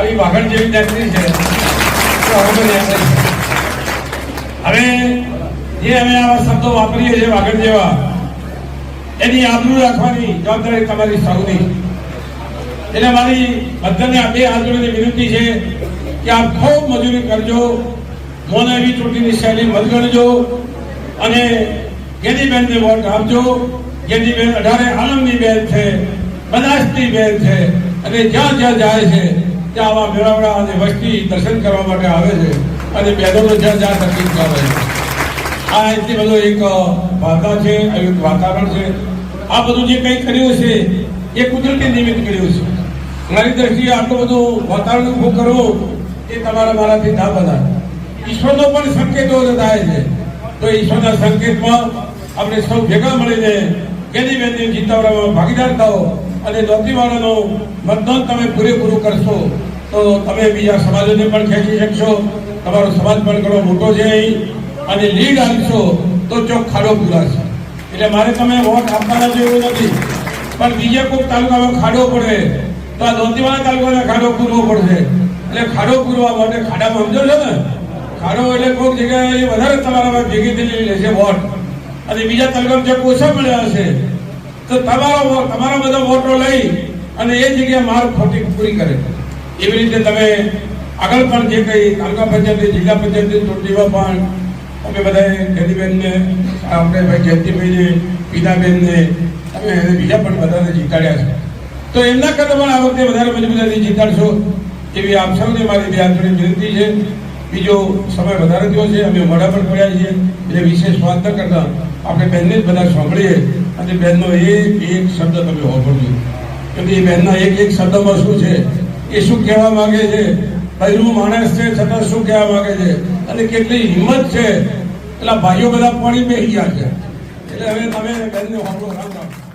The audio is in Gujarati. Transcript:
આવી વાઘણ જેવી જાતની છે. હવે જે અમે આવા શબ્દો વાપરીએ છીએ વાઘણ જેવા, એની આબરૂ રાખવાની જવાબદારી તમારી સૌની એટલે મારી બધાને બે હાથ જોડીને વિનંતી છે કે આપ ખૂબ મજૂરી કરજો મોને એવી ચૂંટણીની શૈલી મત ગણજો અને ગેદીબેનને વોટ આપજો. ગેદીબેન અઢારે આલમની બેન છે, બનાસની બેન છે અને જ્યાં જ્યાં જાય છે ત્યાં આવા મેળાવડા અને વસ્તી દર્શન કરવા માટે આવે છે અને બહેનોનો જ્યાં જ્યાં તકલીફ આવે છે આ એટલી બધો એક વાર્તા છે એક વાતાવરણ છે. આ બધું જે કંઈ કર્યું છે, એ કુદરતી નિમિત્ત કર્યું છે. મારી દ્રષ્ટિએ આટલું બધું વાતાવરણ ઊભું કરવું, એ તમારા મારાથી ના બધા ઈશ્વરનો પણ સંકેતો થાય છે. તો ઈશ્વરના સંકેતમાં આપણે સૌ ભેગા મળીને કેદી બેનને ચિંતાવરામાં ભાગીદાર થાઓ અને નોકરીવાળાનું મતદાન તમે પૂરેપૂરું કરશો, તો તમે બીજા સમાજોને પણ ખેંચી શકશો. તમારો સમાજ પણ ઘણો મોટો છે અહીં. અને લીડ આપશો તો ચોક ખાડો પૂરાશે એટલે મારે તમે વોટ આપવાના જેવું નથી. પણ બીજા કોઈ તાલુકામાં ખાડો પડે, તો આ દોંતીવાળા તાલુકાને ખાડો પૂરવો પડશે. એટલે ખાડો પૂરવા માટે ખાડામાં સમજો છો ને? ખાડો એટલે કોઈક જગ્યાએ વધારે તમારા ભેગી થયેલી લેશે વોટ. અને બીજા તાલુકામાં જે ઓછા મળ્યા હશે તો તમારો તમારા બધા વોટો લઈ અને એ જગ્યાએ મારું ખોટી પૂરી કરે એવી રીતે તમે આગળ પણ જે કંઈ તાલુકા પંચાયત, જિલ્લા પંચાયતની ચૂંટણીમાં પણ અમે બધાએ ખેતીબેનને, આપણે ભાઈ જયંતિભાઈને, પીનાબેનને અમે એને બીજા પણ બધાને જીતાડ્યા છે. તો એમના કરતાં પણ આ વખતે વધારે મજબૂતાથી જીતાડશો એવી આપ સૌને મારી બે હાથોડી વિનંતી છે. બીજો સમય વધારે થયો છે, અમે મોડા પણ પડ્યા છીએ એટલે વિશેષ વાત ન કરતા, આપણે બેનને જ બધા સાંભળીએ. અને બેનનો એક એક શબ્દ તમે હોભળજો કે એ બહેનના એક એક શબ્દમાં શું છે? એ શું કહેવા માંગે છે? પહેલું માણસ છે, છતાં શું કહેવા માંગે છે? અને કેટલી હિંમત છે? એટલા ભાઈઓ બધા પાણી બેસી ગયા છે. એટલે હવે તમે બહેનને સાંભળો, રામ રામ.